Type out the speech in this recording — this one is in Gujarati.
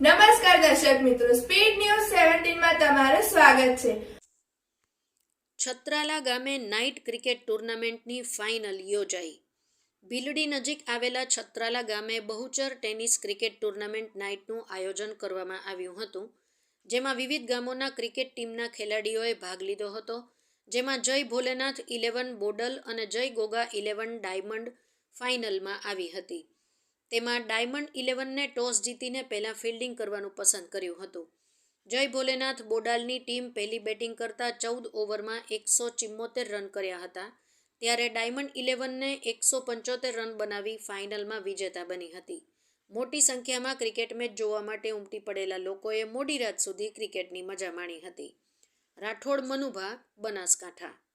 નમસ્કાર દર્શક મિત્રો સ્પીડ ન્યૂઝ સેવન્ટીનમાં તમારું સ્વાગત છે. છત્રાલા ગામે નાઇટ ક્રિકેટ ટુર્નામેન્ટની ફાઇનલ યોજાઈ. ભીલડી નજીક આવેલા છત્રાલા ગામે બહુચર ટેનિસ ક્રિકેટ ટુર્નામેન્ટ નાઇટનું આયોજન કરવામાં આવ્યું હતું, જેમાં વિવિધ ગામોના ક્રિકેટ ટીમના ખેલાડીઓએ ભાગ લીધો હતો, જેમાં જય ભોલેનાથ ઇલેવન બોડલ અને જય ગોગા ઇલેવન ડાયમંડ ફાઇનલમાં આવી હતી. તેમાં ડાયમંડ ઇલેવનને ટોસ જીતીને પહેલાં ફિલ્ડિંગ કરવાનું પસંદ કર્યું હતું. જય ભોલેનાથ બોડાલની ટીમ પહેલી બેટિંગ કરતાં ચૌદ ઓવરમાં એકસો ચિમ્મોતેર રન કર્યા હતા, ત્યારે ડાયમંડ ઇલેવનને એકસો પંચોતેર રન બનાવી ફાઇનલમાં વિજેતા બની હતી. મોટી સંખ્યામાં ક્રિકેટ મેચ જોવા માટે ઉમટી પડેલા લોકોએ મોડી રાત સુધી ક્રિકેટની મજા માણી હતી. રાઠોડ મનુભા, બનાસકાંઠા.